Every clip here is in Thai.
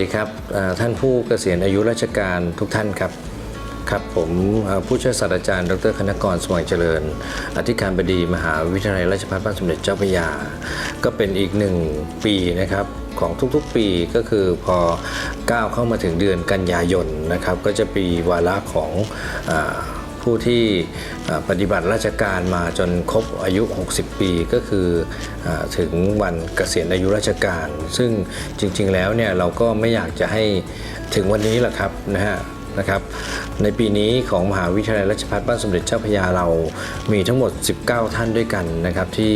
ดีครับท่านผู้เกษียณอายุราชการทุกท่านครับครับผมผู้ช่วยศาสตราจารย์ ดรคณกรสว่างเจริญ อธิการบดีมหาวิทยาลัยราชภัฏบ้านสมเด็จเจ้าพระยา ก็เป็นอีกหนึ่งปีนะครับของทุกๆปีก็คือพอก้าวเข้ามาถึงเดือนกันยายนนะครับ ก็จะปีวาระของอ ผู้ที่ปฏิบัติราชการมาจนครบอายุ 60 ปีก็คืออถึงวันเกษียณอายุราชการ ซึ่งจริงๆแล้วเนี่ยเราก็ไม่อยากจะให้ถึงวันนี้แหละครับนะฮะนะครับในปีนี้ของมหาวิทยาลัยราชภัฏบ้านสมเด็จเจ้าพระยาเรามีทั้งหมด 19 ท่านด้วยกันนะครับที่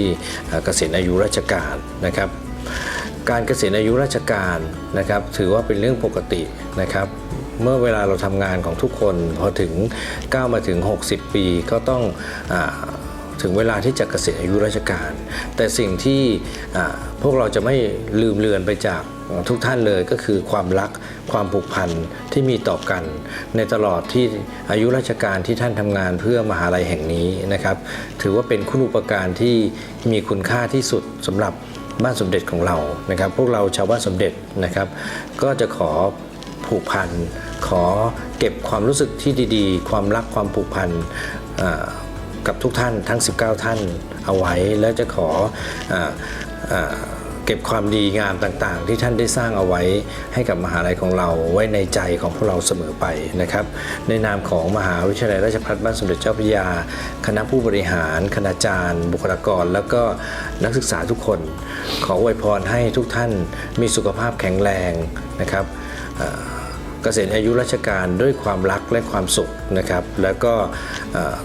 เกษียณอายุราชการนะครับการเกษียณอายุราชการนะครับถือว่าเป็นเรื่องปกตินะครับ เมื่อเวลาเราทำงานของทุกคนพอถึงก้าวมาถึง 60 ปีก็ต้องอถึงเวลาที่จะเกษียณอายุราชการ แต่สิ่งที่พวกเราจะไม่ลืมเลือนไปจากทุกท่านเลยก็คือความรักความผูกพันที่มีต่อกัน ในตลอดที่อายุราชการที่ท่านทำงานเพื่อมหาลัยแห่งนี้นะครับ ถือว่าเป็นคุณูปการที่มีคุณค่าที่สุดสำหรับบ้านสมเด็จของเรานะครับ พวกเราชาวบ้านสมเด็จนะครับ ก็จะขอผูกพัน ขอเก็บความรู้สึกที่ดีๆ ความรักความผูกพันกับทุกท่านทั้ง 19 ท่านเอาไว้ แล้วจะขอออเก็บความดีงามต่างๆ ที่ท่านได้สร้างเอาไว้ให้กับมหาลัยของเราไว้ในใจของพวกเราเสมอไปนะครับ ในนามของมหาวิทยาลัยราชภัฏบ้านสมเด็จเจ้าพระยา คณะผู้บริหาร คณาจารย์ บุคลากร แล้วก็นักศึกษาทุกคน ขออวยพรให้ทุกท่านมีสุขภาพแข็งแรงนะครับ เกษียณอายุราชการด้วยความรักและความสุขนะครับ แล้วก็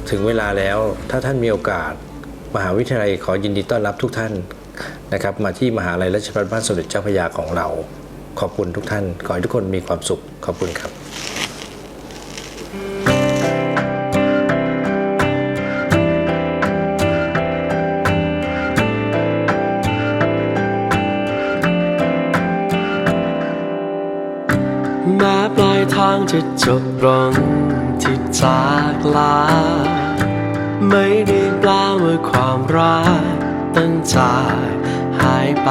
ถึงเวลาแล้วถ้าท่านมีโอกาส มหาวิทยาลัยขอยินดีต้อนรับทุกท่านนะครับ มาที่มหาลัยราชภัฏบ้านสมเด็จเจ้าพระยาของเรา ขอบคุณทุกท่าน ขอให้ทุกคนมีความสุข ขอบคุณครับ ทางจะจบลงที่จากลา ไม่ได้แปลว่าความรักตั้งจากหายไป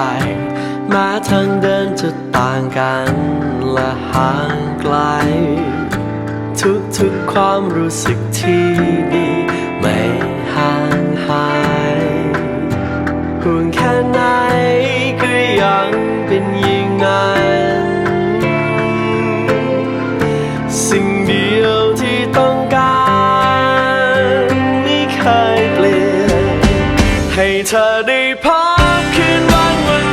แม้ทางเดินจะต่างกันและห่างไกล ทุกๆความรู้สึกที่ดีไม่ห่างหายห่วงแค่ไหนก็ยังเป็นอย่าง ได้พบคืนวันบน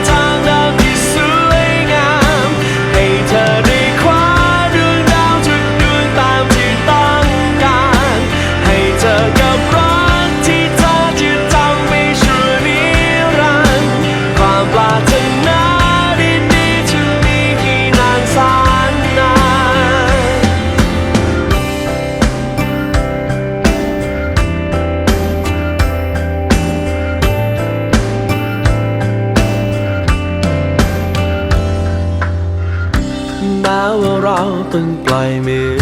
ต้องปล่อยมือ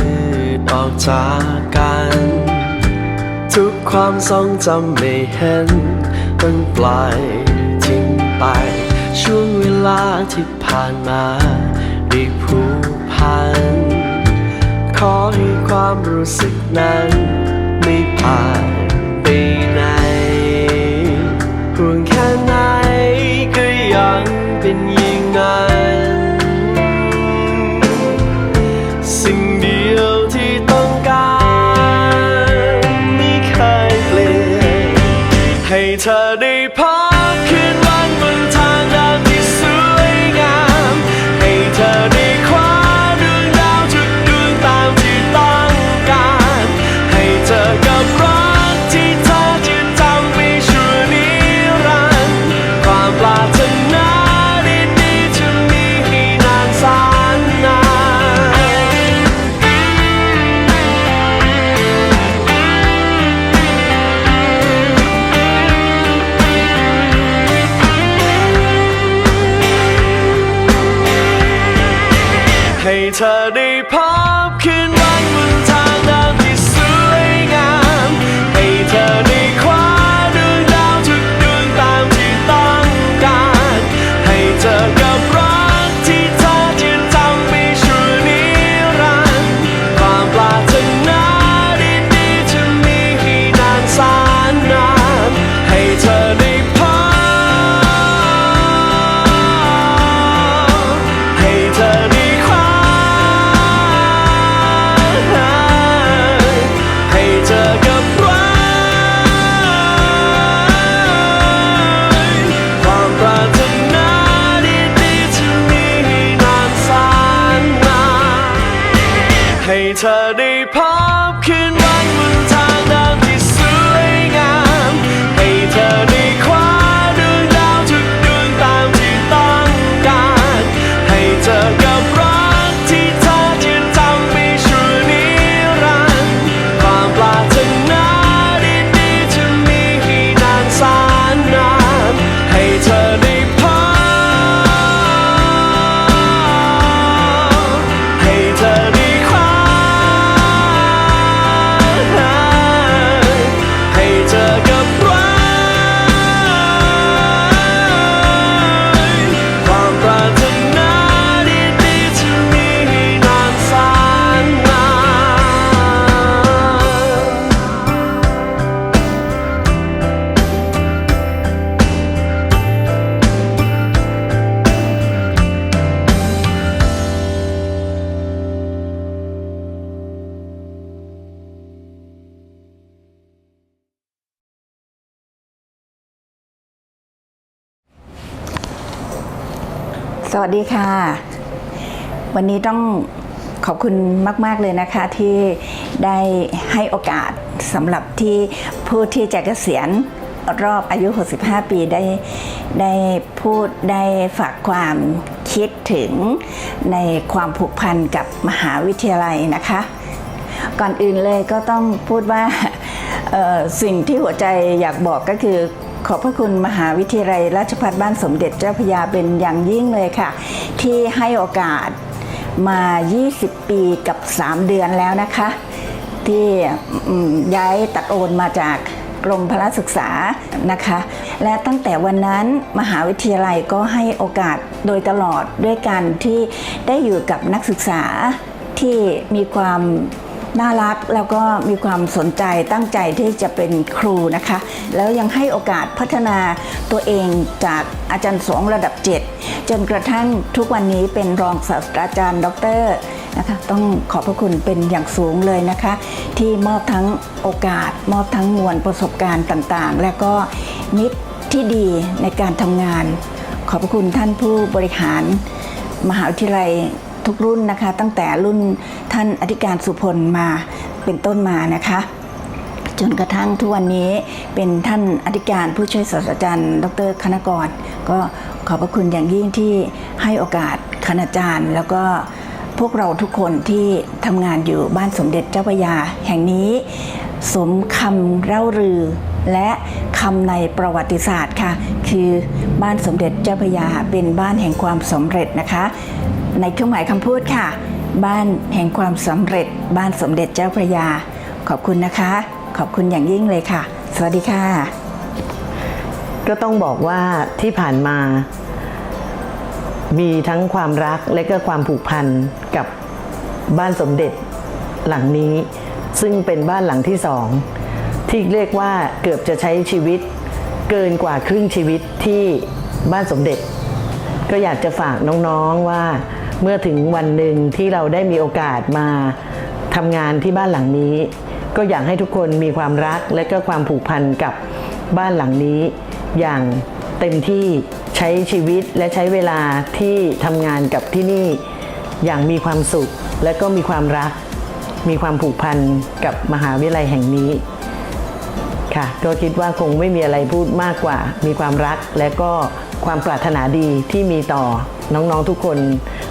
ออกจากกัน ทุกความทรงจำไม่เห็น ต้องปล่อยทิ้งไป ช่วงเวลาที่ผ่านมาได้ผูกพัน ขอให้ความรู้สึกนั้นไม่ผ่าน ให้เธอได้พบคืนวันมา สวัสดีค่ะ วันนี้ต้องขอบคุณมาก ๆ เลยนะคะที่ได้ให้โอกาสสำหรับที่ผู้ที่จะเกษียณรอบอายุ 65 ปีได้ได้พูดได้ฝากความคิดถึงในความผูกพันกับมหาวิทยาลัยนะคะ ก่อนอื่นเลยก็ต้องพูดว่าสิ่งที่หัวใจอยากบอกก็คือ ขอบพระคุณมหาวิทยาลัยราชภัฏบ้านสมเด็จเจ้าพยาเป็นอย่างยิ่งเลยค่ะ ที่ให้โอกาสมา 20 ปีกับ 3 เดือนแล้วนะคะ ที่ย้ายตัดโอนมาจากกรมพละศึกษานะคะ และตั้งแต่วันนั้นมหาวิทยาลัยก็ให้โอกาสโดยตลอดด้วยการที่ได้อยู่กับนักศึกษาที่มีความ น่ารักแล้วก็มีความสนใจตั้งใจที่จะเป็นครูนะคะ แล้วยังให้โอกาสพัฒนาตัวเองจากอาจารย์สองระดับ 7 จนกระทั่งทุกวันนี้เป็นรองศาสตราจารย์ด็อกเตอร์นะคะต้องขอบพระคุณเป็นอย่างสูงเลยนะคะ ที่มอบทั้งโอกาส มอบทั้งมวลประสบการณ์ต่างๆ และก็มิตรที่ดีในการทำงาน ขอบพระคุณท่านผู้บริหาร มหาวิทยาลัย ทุกรุ่นนะคะ ตั้งแต่รุ่นท่านอธิการสุพลมาเป็นต้นมานะคะจนกระทั่งทุกวันนี้เป็นท่านอธิการผู้ช่วยศาสตราจารย์ ดรคณกร ก็ขอบพระคุณอย่างยิ่งที่ให้โอกาสคณาจารย์ แล้วก็พวกเราทุกคนที่ทำงานอยู่บ้านสมเด็จเจ้าพระยา แห่งนี้ สมคำเล่ารือและคำในประวัติศาสตร์ค่ะ คือ บ้านสมเด็จเจ้าพระยาเป็นบ้านแห่งความสำเร็จนะคะ ในเครื่องหมายคำพูดค่ะ บ้านแห่งความสำเร็จ บ้านสมเด็จเจ้าพระยา ขอบคุณนะคะ ขอบคุณอย่างยิ่งเลยค่ะ สวัสดีค่ะ ก็ต้องบอกว่าที่ผ่านมา มีทั้งความรักและก็ความผูกพันกับบ้านสมเด็จหลังนี้ ซึ่งเป็นบ้านหลังที่สองที่เรียกว่าเกือบจะใช้ชีวิต เกินกว่าครึ่งชีวิตที่บ้านสมเด็จ ก็อยากจะฝากน้องๆว่าเมื่อถึงวันหนึ่งที่เราได้มีโอกาสมาทำงานที่บ้านหลังนี้ ก็อยากให้ทุกคนมีความรักและก็ความผูกพันกับบ้านหลังนี้ อย่างเต็มที่ใช้ชีวิตและใช้เวลาที่ทำงานกับที่นี่ อย่างมีความสุขและก็มีความรัก มีความผูกพันกับมหาวิทยาลัยแห่งนี้ ค่ะ ก็คิดว่าคงไม่มีอะไรพูดมากกว่า มีความรักและก็ความปรารถนาดีที่มีต่อน้องๆทุกคน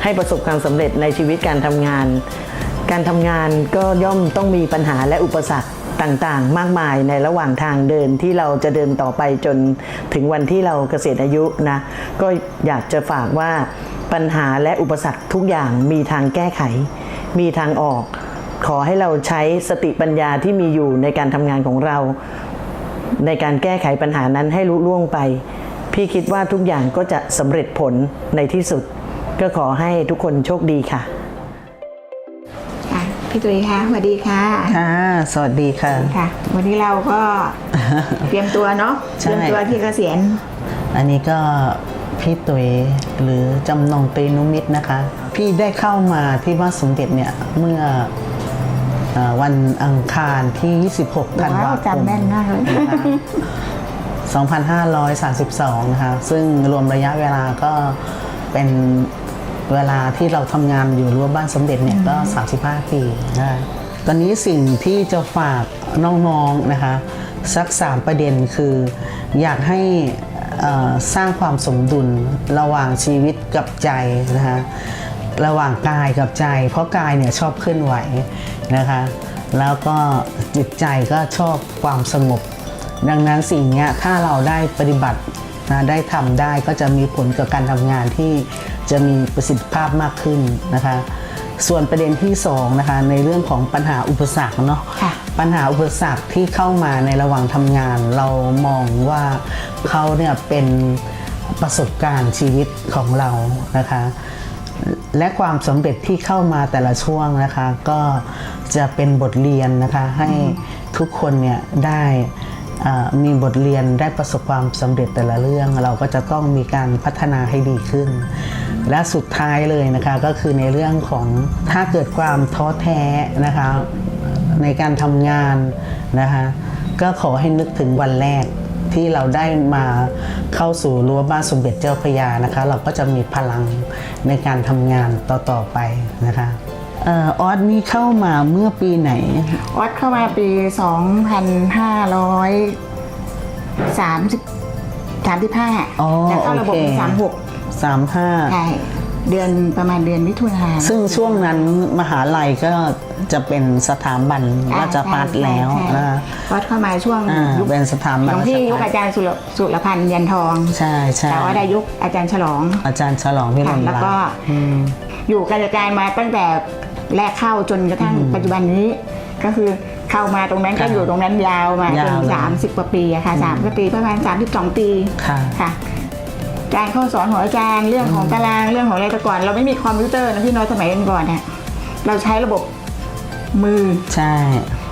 ให้ประสบความสำเร็จในชีวิตการทำงาน การทำงานก็ย่อมต้องมีปัญหาและอุปสรรคต่างๆ มากมายในระหว่างทางเดินที่เราจะเดินต่อไปจนถึงวันที่เราเกษียณอายุนะ ก็อยากจะฝากว่าปัญหาและอุปสรรคทุกอย่างมีทางแก้ไข มีทางออก ขอให้เราใช้สติปัญญาที่มีอยู่ในการทำงานของเรา ในการแก้ไขปัญหานั้นให้ลุล่วงไป พี่คิดว่าทุกอย่างก็จะสำเร็จผลในที่สุด ก็ขอให้ทุกคนโชคดีค่ะ ค่ะพี่ตุยคะสวัสดีค่ะค่ะ สวัสดีค่ะ ค่ะ วันนี้เราก็เตรียมตัวเนาะใช่เตรียมตัวที่เกษียณอันนี้ก็พี่ตุยหรือจำนงตรีนุมิตรนะคะ พี่ได้เข้ามาที่วัดสมเด็จเนี่ยเมื่อเอ่อ วันอังคารที่ 26ธันวาคมจำแม่นมากเลย 2532 นะคะ ซึ่งรวมระยะเวลาก็เป็นเวลาที่เราทำงานอยู่รั้วบ้านสมเด็จเนี่ยก็ 35 ปีนะคะตอนนี้สิ่งที่จะฝากน้องๆนะคะ สักสามประเด็นคืออยากให้เอ่อสร้างความสมดุลระหว่างชีวิตกับใจนะคะ ระหว่างกายกับใจ เพราะกายเนี่ยชอบเคลื่อนไหวนะคะ แล้วก็จิตใจก็ชอบความสงบ ดังนั้นสิ่งเนี้ยถ้าเราได้ปฏิบัตินะได้ทำได้ก็จะมีผลกับการทำงานที่จะมีประสิทธิภาพมากขึ้นนะคะ ส่วนประเด็นที่สองนะคะในเรื่องของปัญหาอุปสรรคเนาะค่ะปัญหาอุปสรรคที่เข้ามาในระหว่างทำงาน เรามองว่าเขาเนี่ยเป็นประสบการณ์ชีวิตของเรานะคะ และความสำเร็จที่เข้ามาแต่ละช่วงนะคะ ก็จะเป็นบทเรียนนะคะให้ทุกคนเนี่ยได้มีบทเรียนได้ประสบความสำเร็จแต่ละเรื่อง เราก็จะต้องมีการพัฒนาให้ดีขึ้น และสุดท้ายเลยนะคะก็คือในเรื่องของถ้าเกิดความท้อแท้นะคะในการทำงานนะคะก็ขอให้นึกถึงวันแรก ที่เราได้มาเข้าสู่รั้วบ้านสมเด็จเจ้าพระยานะคะ เราก็จะมีพลังในการทำงานต่อๆไปนะคะเออออสนี่เข้ามาเมื่อปีไหนวัดเข้ามาปี 2530 35อ๋อแต่เข้าระบบโอเคปีสามห้า36ใช่ เดือนประมาณเดือนมิถุนายนซึ่งช่วงนั้นมหาลัยก็จะเป็นสถาบันราชพัฒแล้วใช่ใช่นะคะวัดเข้ามาช่วงอ่ายุคเป็นสถาบันหลวงพี่ราชภัฏยุคอาจารย์สุรสุรพันธ์ยันทองใช่ใช่แต่ว่าได้ยุคอาจารย์ฉลอง อาจารย์ฉลองพิรค่ะมแล้วก็รัตน์อืมอยู่การจัดการมาตั้งแต่แรกเข้าจนกระทั่งปัจจุบันนี้ก็คือเข้ามาตรงนั้นก็ค่ะอยู่ตรงนั้นยาวมาจยานวเลยสามสิบกว่าปีอะค่ะสามสิบปีประมาณสามสิบสองปีค่ะค่ะ การเข้าสอนของอาจารย์ เรื่องของตารางเรื่องของอะไรแต่ก่อน เราไม่มีคอมพิวเตอร์นะพี่น้อยสมัยก่อนเนี่ยเราใช้ระบบมือใช่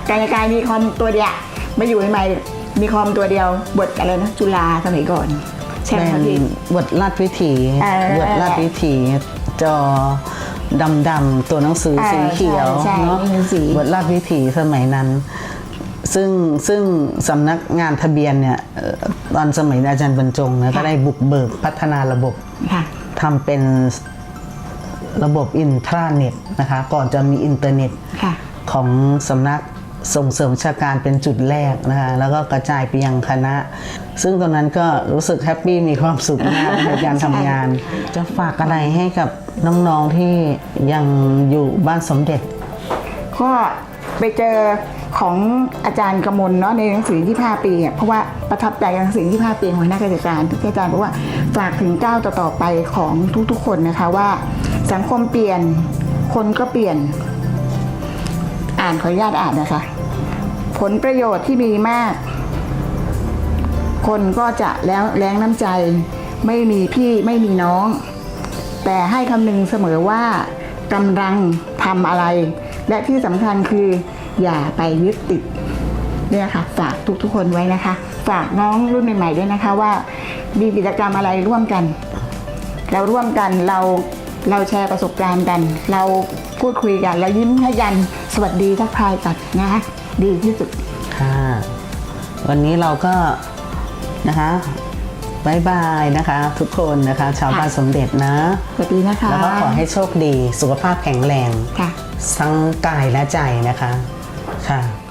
การจัดการมีคอมตัวเดียวมาอยู่ใหม่ๆมีคอมตัวเดียวบทอะไรนะจุฬาสมัยก่อนใช่ไหมเป็คะนพี่บทลาดวิถีเออบทลาดวิถีจอดำดำๆตัวหนังสือเออสีเขียวใช่ใช่เนาะมีสีบทลาดวิถีสมัยนั้น ซึ่งซึ่งสำนักงานทะเบียนเนี่ยเอ่อตอนสมัยอาจารย์บรรจงนะก็ได้บุกเบิกพัฒนาระบบค่ะทำเป็นระบบอินทราเน็ตนะคะ ก่อนจะมีอินเทอร์เน็ตค่ะของสำนักส่งเสริมวิชาการเป็นจุดแรกนะคะ แล้วก็กระจายไปยังคณะ ซึ่งตอนนั้นก็รู้สึกแฮปปี้มีความสุขมากในการทำงาน จะฝากอะไรให้กับน้องๆที่ยังอยู่บ้านสมเด็จ ก็ไปเจอ ของอาจารย์กมลเนาะในหนังสือที่5ปีเพราะว่าประทับใจหนังสือที่5ปีของนักการจัดการที่อาจารย์บอกว่าฝากถึงก้าวต่อๆไปของทุกๆคนนะคะว่าสังคมเปลี่ยนคนก็เปลี่ยน อ่านขออนุญาตอ่านนะคะ ผลประโยชน์ที่มีมาก คนก็จะแล้วแรงน้ำใจ ไม่มีพี่ไม่มีน้อง แต่ให้คำนึงเสมอว่ากำลังทำอะไร และที่สำคัญคือ อย่าไปยึดติดเนี่ยค่ะฝากทุกๆคนไว้นะคะ ฝากน้องรุ่นใหม่ๆด้วยนะคะว่ามีกิจกรรมอะไรร่วมกัน เราร่วมกันเราเราแชร์ประสบการณ์กัน เราพูดคุยกันเรายิ้มให้กันสวัสดีทักทายกันนะคะดีที่สุดค่ะ วันนี้เราก็นะคะบายบายนะคะ ทุกคนนะคะ ชาวบ้านสมเด็จนะสวัสดีนะคะ แล้วก็ขอให้โชคดีสุขภาพแข็งแรงค่ะทั้งกายและใจนะคะ ค่ะ